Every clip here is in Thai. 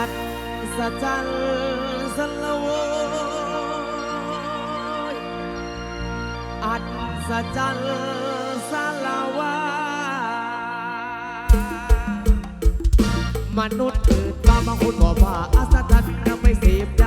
หัสสะจันสละโวยอัดสะจันสละวามนุษย์เกิดมาบางคนบอกว่าอัศจรรย์ไม่เสพ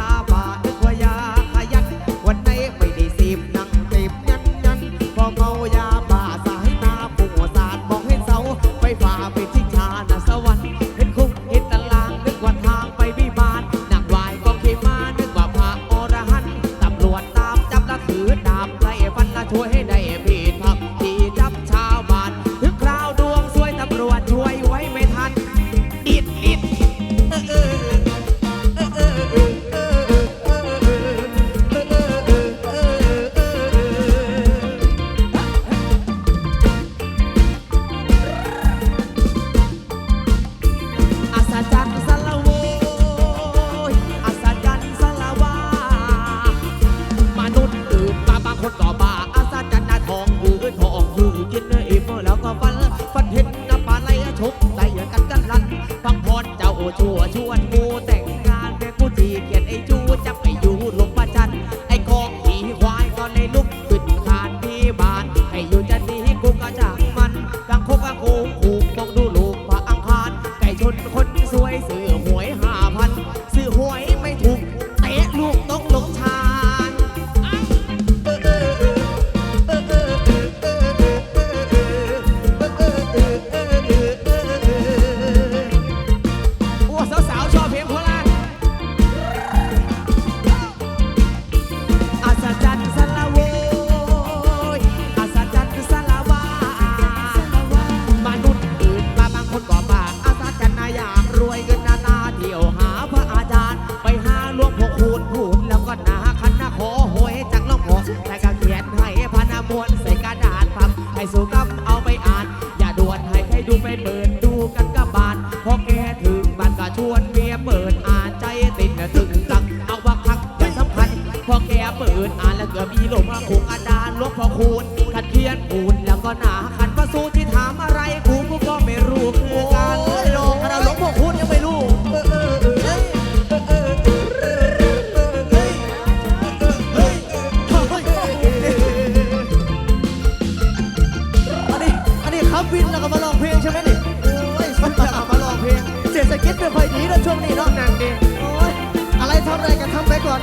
นแล้วก็มาลองเพลงใช่ไหมนี่โอ้ยสุดแล้วก็มาลองเพลง เศรษสกิทไม่ค่อยดีนช่วงนี้เนาะนั่งดีโอ้ยอะไรทำอะไรกันทำไปก่อน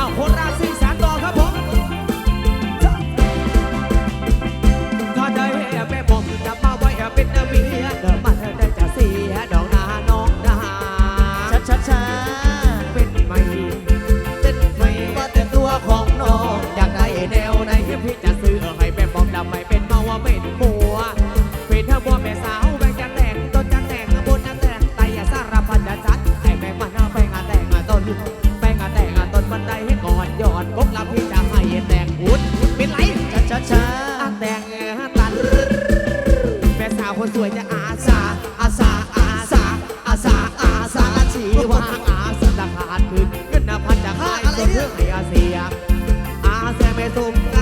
อ้าวโคราชสีสานต่อครับผมถ้าได้แม่ผมจะมาไว้แอบเป็นเมียเดินมาเธอได้จะเสียดอกนาน้องนาชัดชัดชัดเป็นไมเป็นไมว่าแต่ตัวของน้องอยากได้แนวไหนพี่จะ ทุ่ม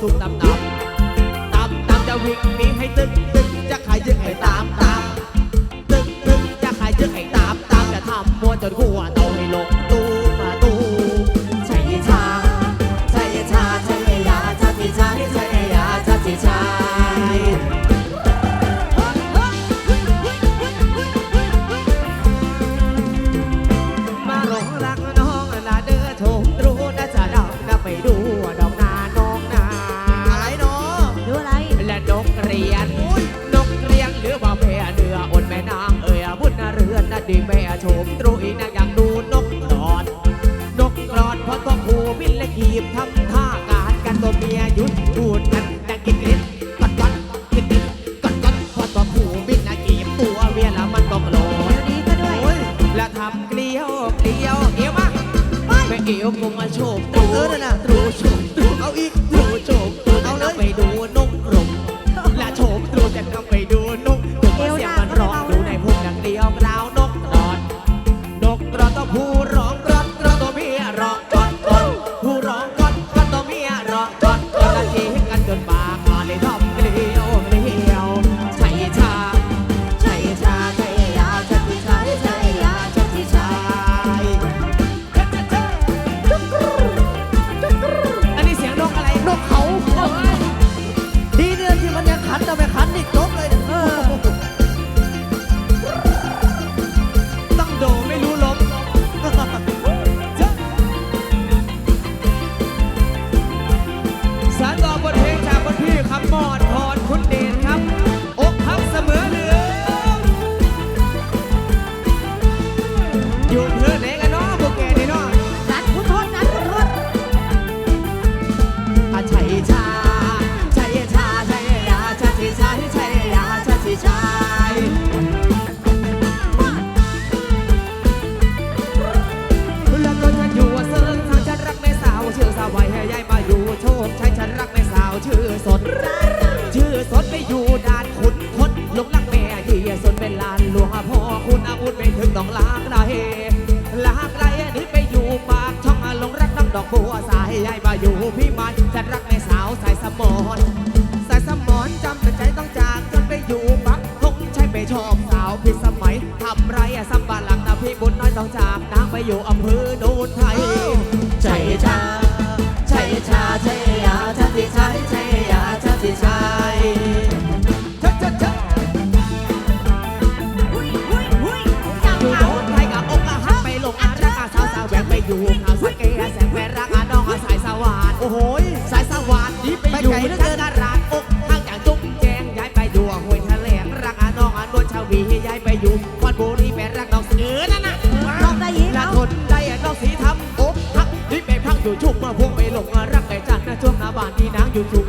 สุขดำด ตัวเมียหยุดพูดมันดังกินลิ้ อยู่อำเภอ อีนางอยู่ชุม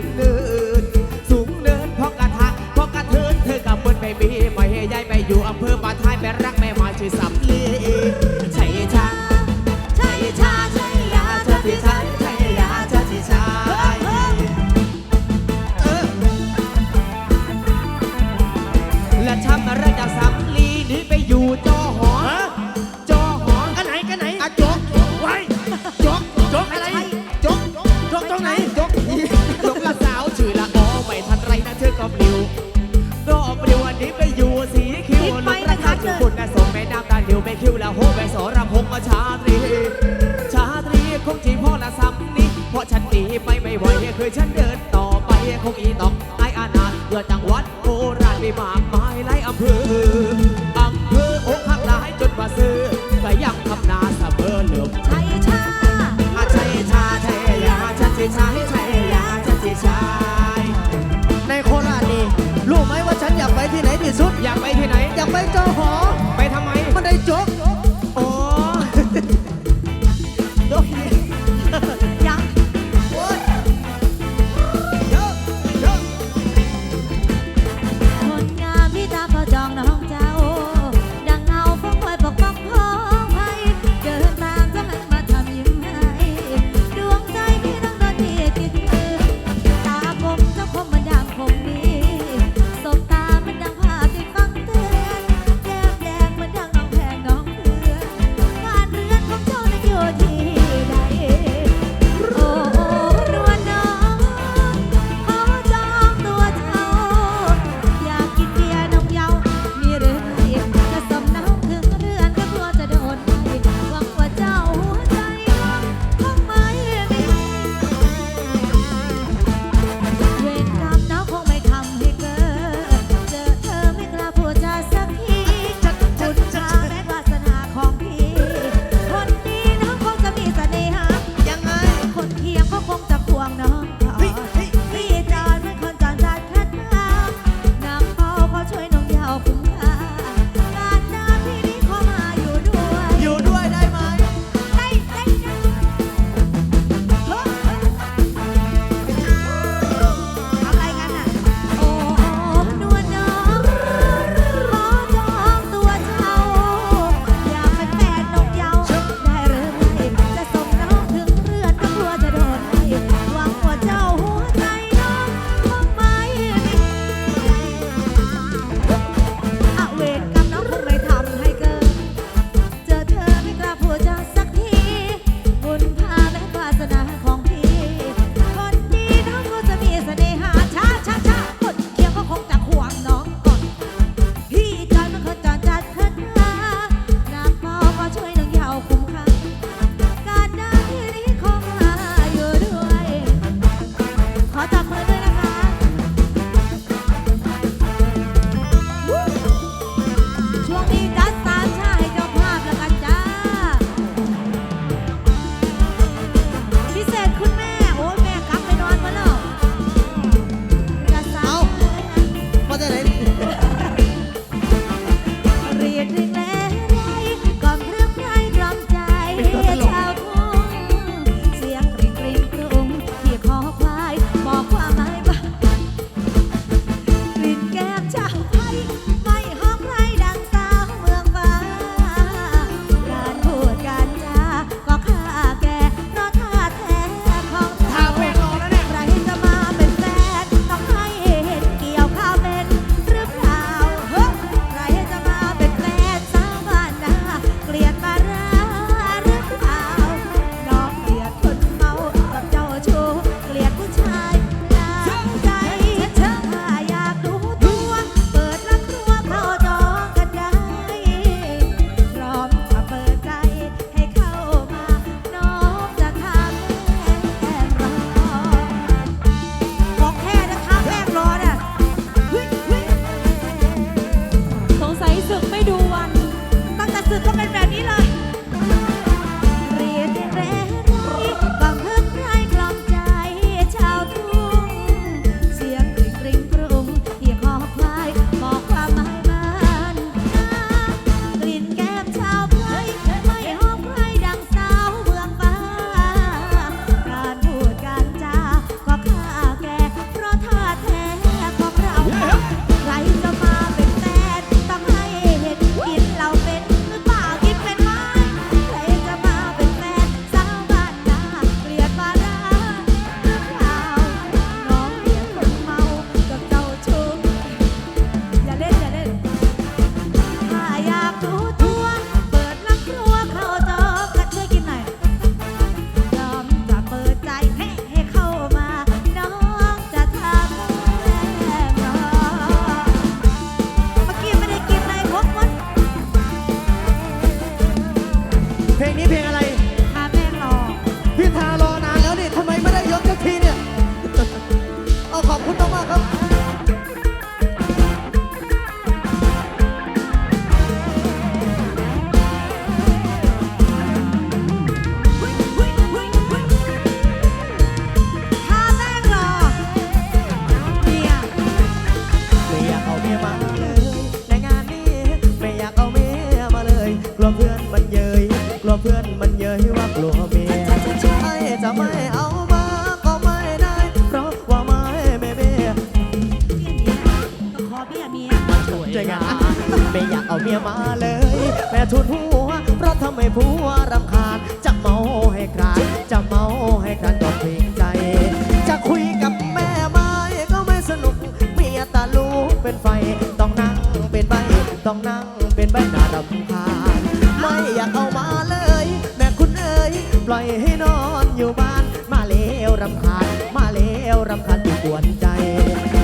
ต้องนั่งเป็นใบหน้ารำคาญไม่อยากเอามาเลย แม่คุณเอ๋ยปล่อยให้นอนอยู่บ้าน มาเลวรำคาญ มาเลวรำคาญที่กวนใจ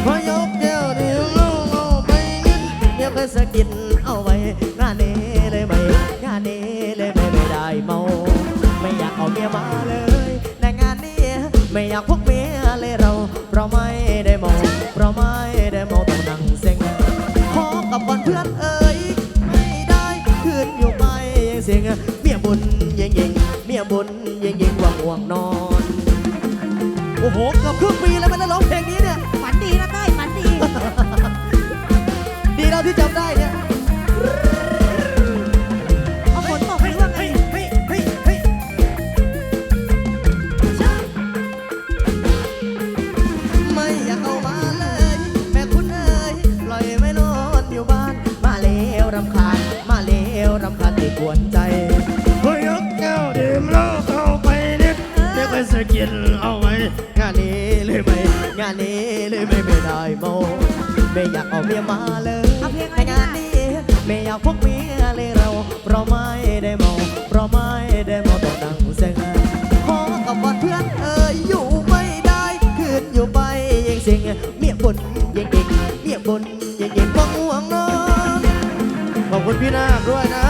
พอยกแก้วเดียวเอาเอาไปยินเดี๋ยวไปสะกิดเอาไว้งานนี้เลยไหมงานนี้เลยไม่ได้เมา ไม่อยากเอาเมียมาเลยแต่งานนี้ไม่อยากพก โอ้โหเกือบครึ่งปีแล้วไม่ได้ร้องเพลงนี้เนี่ย ฝันดีนะเต้ยฝันดี ดีเราที่จำได้เนี่ยเอาฝนตกไปร่วงเลยเฮ้ยเฮ้ยเฮ้ยไม่อยากเอามาเลย แม่คุณเอ๋ยปล่อยไม่นอนอยู่บ้าน มาเลวรำคาญ มาเลวรำคาญที่กวนใจ พยกแก้วดื่มเหล้าเข้าไปนิดเดี๋ยวก็สะกิดเอาานนี้เลยไม่ไม่ได้โมไม่อยากเอาเมียมาเลยเอาเพลงอะไรแต่งานนี้ไม่อยากพกเมียเลยเรา เพราะไม่ได้เมาเพราะไม่ได้เมาต้องนั่งเซ็งขอกับวันเพื่อนเอ่ยอยู่ไม่ได้คืนอยู่ไปยังเซ็งเมียบนยังเองเมียบนยังเองว่างห่วงนอนขอบคุณพี่นาคด้วยนะ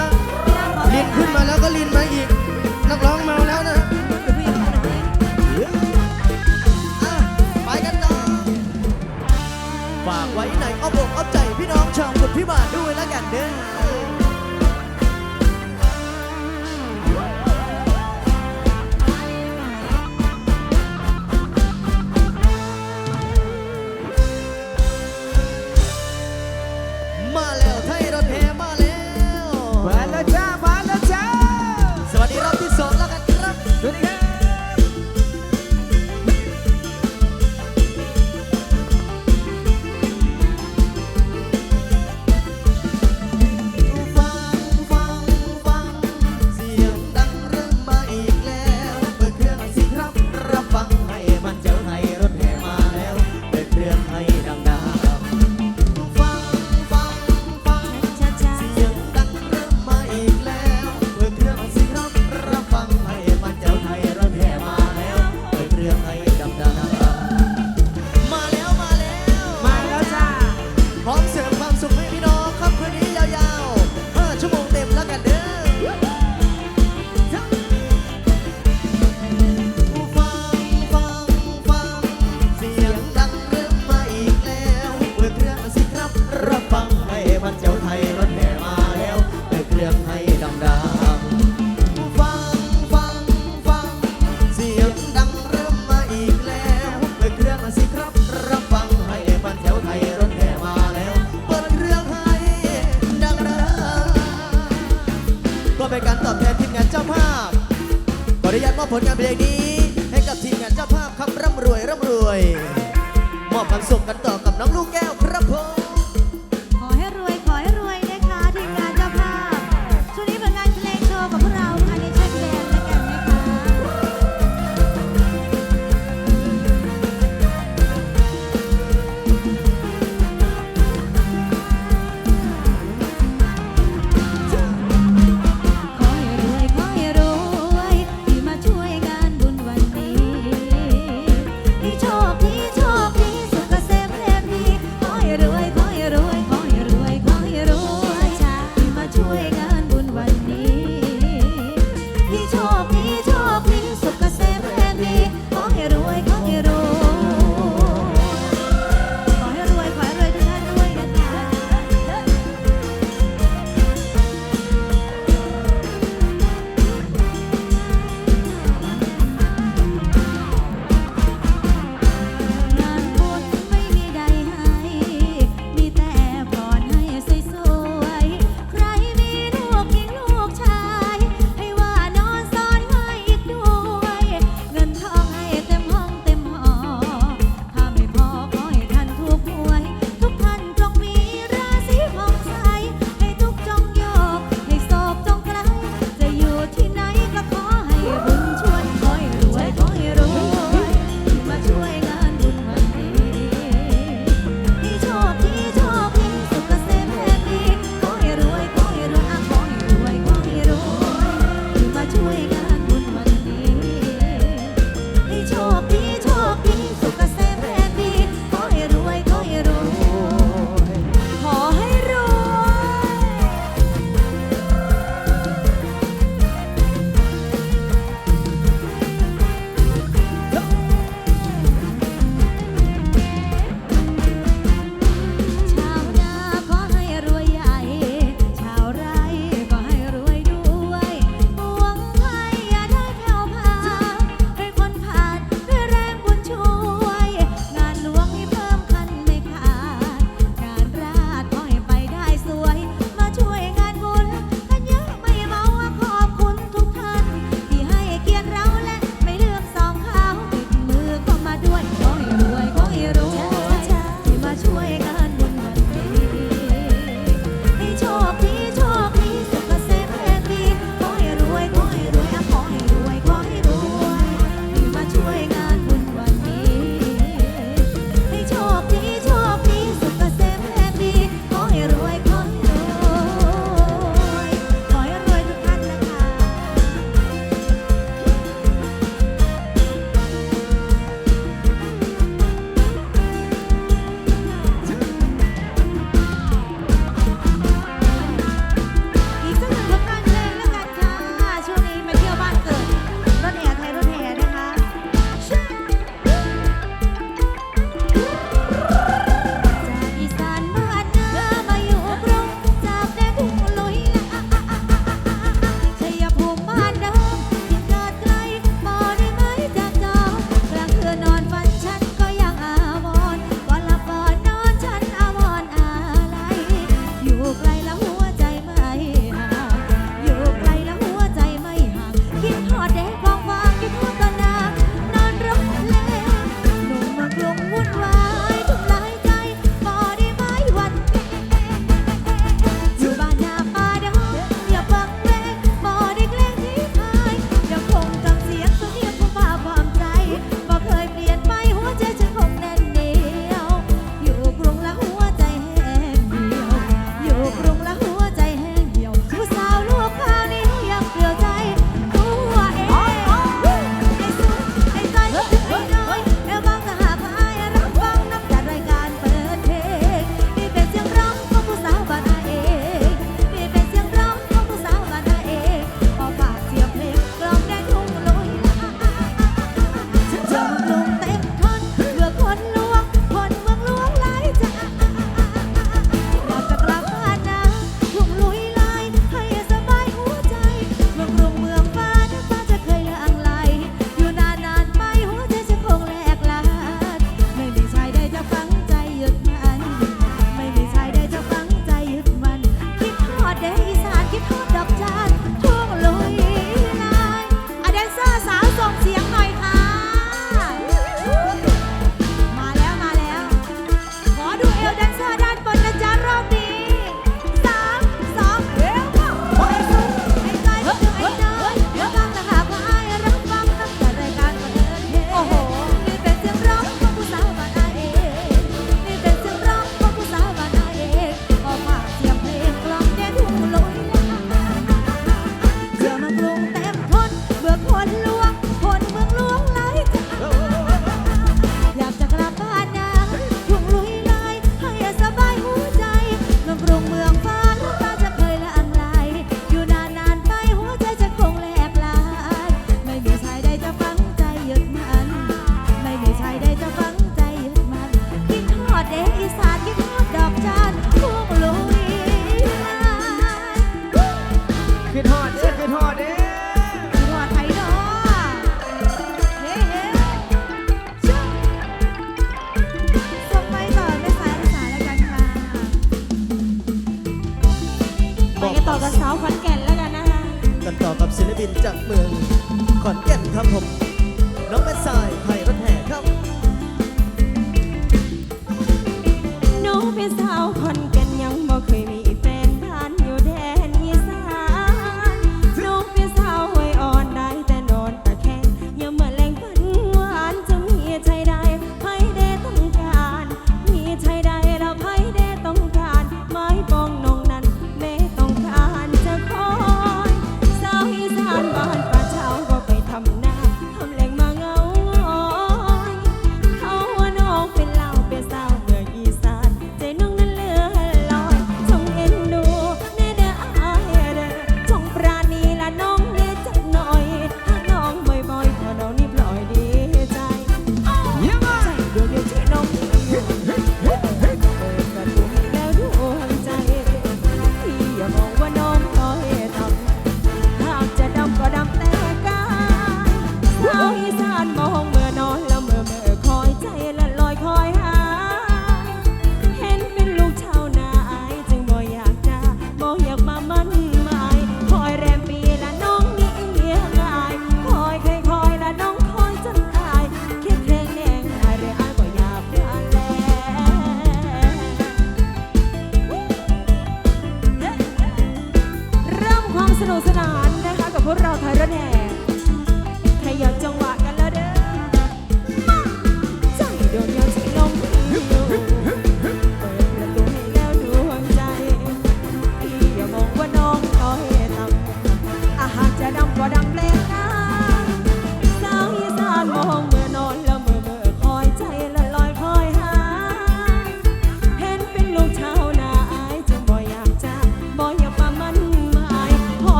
ลินขึ้นมาแล้วก็ลินมาอีก เอาอกเอาใจพี่น้องชาวกุฎพิมานด้วยแล้วกันเด้อ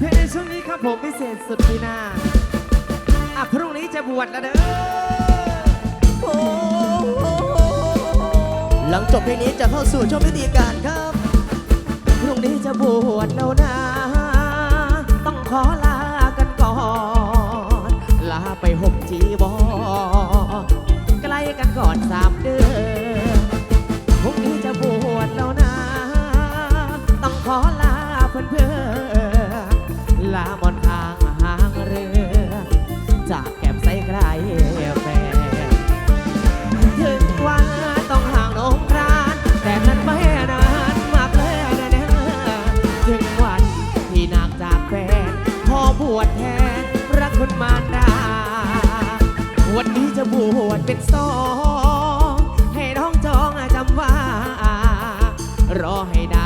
เพลงในช่วงนี้ครับผมพิเศษสุดพี่นาอะพรุ่งนี้จะบวชแล้วเด้อหลังจบเพลงนี้จะเข้าสู่ช่วงพิธีการครับ พรุ่งนี้จะบวชแล้วนะต้องขอลากันก่อน ลาไปหกจีวรใกล้กันก่อนสามเดือน สองให้ร้องจองจำว่า รอให้ได้